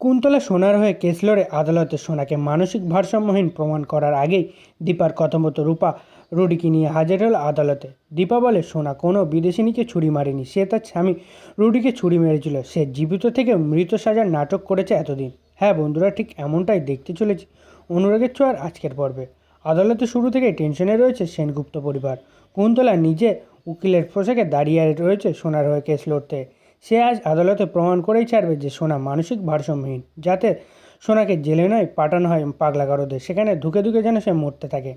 কুন্তলা সোনার হয়ে কেস লড়ে আদালতে সোনাকে মানসিক ভারসাম্যহীন প্রমাণ করার আগেই দীপার কথা মতো রূপা রুডিকে নিয়ে হাজির হলো আদালতে। দীপা বলে, সোনা, কোনো বিদেশিনীকে ছুরি মারেনি। সে তার স্বামী। রুডিকে ছুরি মেরেছিল। সে জীবিত থেকে মৃত সাজার নাটক করেছে এতদিন। হ্যাঁ বন্ধুরা, ঠিক এমনটাই দেখতে চলেছি। অনুরাগের ছোঁয়ার আজকের পর্বে। আদালতে শুরু থেকেই টেনশনে রয়েছে সেনগুপ্ত পরিবার। কুন্তলা নিজে উকিলের পোশাকে দাঁড়িয়ে রয়েছে সোনার হয়ে কেস লড়তে। সে আজ আদালতে প্রমাণ করেই ছাড়বে যে সোনা মানসিক ভারসাম্যহীন, যাতে সোনাকে জেলে নয়, পাঠানো হয় পাগলাগারদে সেখানে ধুকে ধুকে যেন সে মরতে থাকে।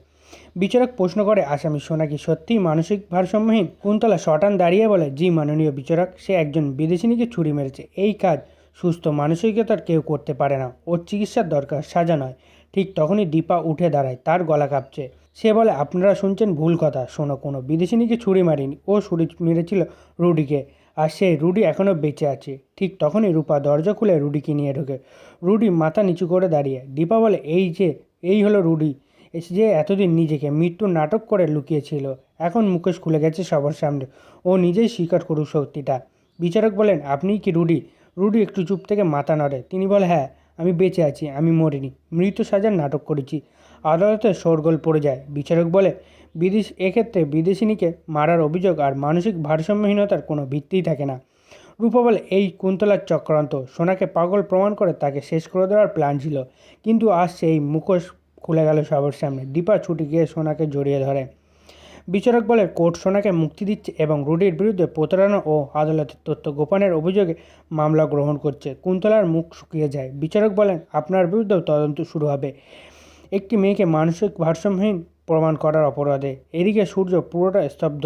বিচারক প্রশ্ন করে, আসামি সোনা কি সত্যিই মানসিক ভারসাম্যহীন? কুন্তলা শটান দাঁড়িয়ে বলে, জি, মাননীয় বিচারক, সে একজন বিদেশিনীকে ছুরি মেরেছে। এই কাজ সুস্থ মানসিকতার কেউ করতে পারে না। ওর চিকিৎসার দরকার, সাজা নয়। ঠিক তখনই দীপা উঠে দাঁড়ায়, তার গলা কাঁপছে। সে বলে, আপনারা শুনছেন ভুল কথা। শোনো কোনো বিদেশিনীকে ছুরি মারিনি। ও ছুরি মেরেছিল রুডিকে। আর সেই রুডি এখনও বেঁচে আছে। ঠিক তখনই রূপা দরজা খুলে রুডিকে নিয়ে ঢোকে। রুডি মাথা নিচু করে দাঁড়িয়ে। দীপা বলে, এই যে, এই হলো রুডি। যে এতদিন নিজেকে মৃত্যুর নাটক করে লুকিয়েছিল। এখন মুকেশ খুলে গেছে সবার সামনে। ও নিজেই স্বীকার করুক সত্যিটা বিচারক বলেন আপনি কি রুডি? রুডি একটু চুপ থেকে মাথা নড়ে। তিনি বলে হ্যাঁ। আমি বেঁচে আছি, আমি মরিনি। মৃত সাজার নাটক করেছি। আদালতে শোরগোল পড়ে যায়। বিচারক বলে বিদেশ, এক্ষেত্রে বিদেশিনীকে মারার অভিযোগ আর মানসিক ভারসাম্যহীনতার কোনো ভিত্তিই থাকে না। রূপা বলে, এই কুন্তলার চক্রান্ত। সোনাকে পাগল প্রমাণ করে তাকে শেষ করে দেওয়ার প্ল্যান ছিল। কিন্তু আজ সেই মুখোশ খুলে গেল সবার সামনে। দীপা ছুটি গিয়ে সোনাকে জড়িয়ে ধরে। বিচারক বলে কোর্ট সোনাকে মুক্তি দিচ্ছে এবং রুডির বিরুদ্ধে প্রতারণা ও আদালতের তথ্য গোপনের অভিযোগে মামলা গ্রহণ করছে। কুন্তলার মুখ শুকিয়ে যায়। বিচারক বলেন, আপনার বিরুদ্ধেও তদন্ত শুরু হবে। একটি মেয়েকে মানসিক ভারসাম্যহীন প্রমাণ করার অপরাধে। এদিকে সূর্য পুরোটা স্তব্ধ।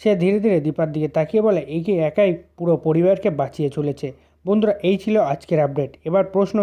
সে ধীরে ধীরে দীপার দিকে তাকিয়ে বলে, একে একাই পুরো পরিবারকে বাঁচিয়ে চলেছে। বন্ধুরা, এই ছিল আজকের আপডেট। এবার প্রশ্ন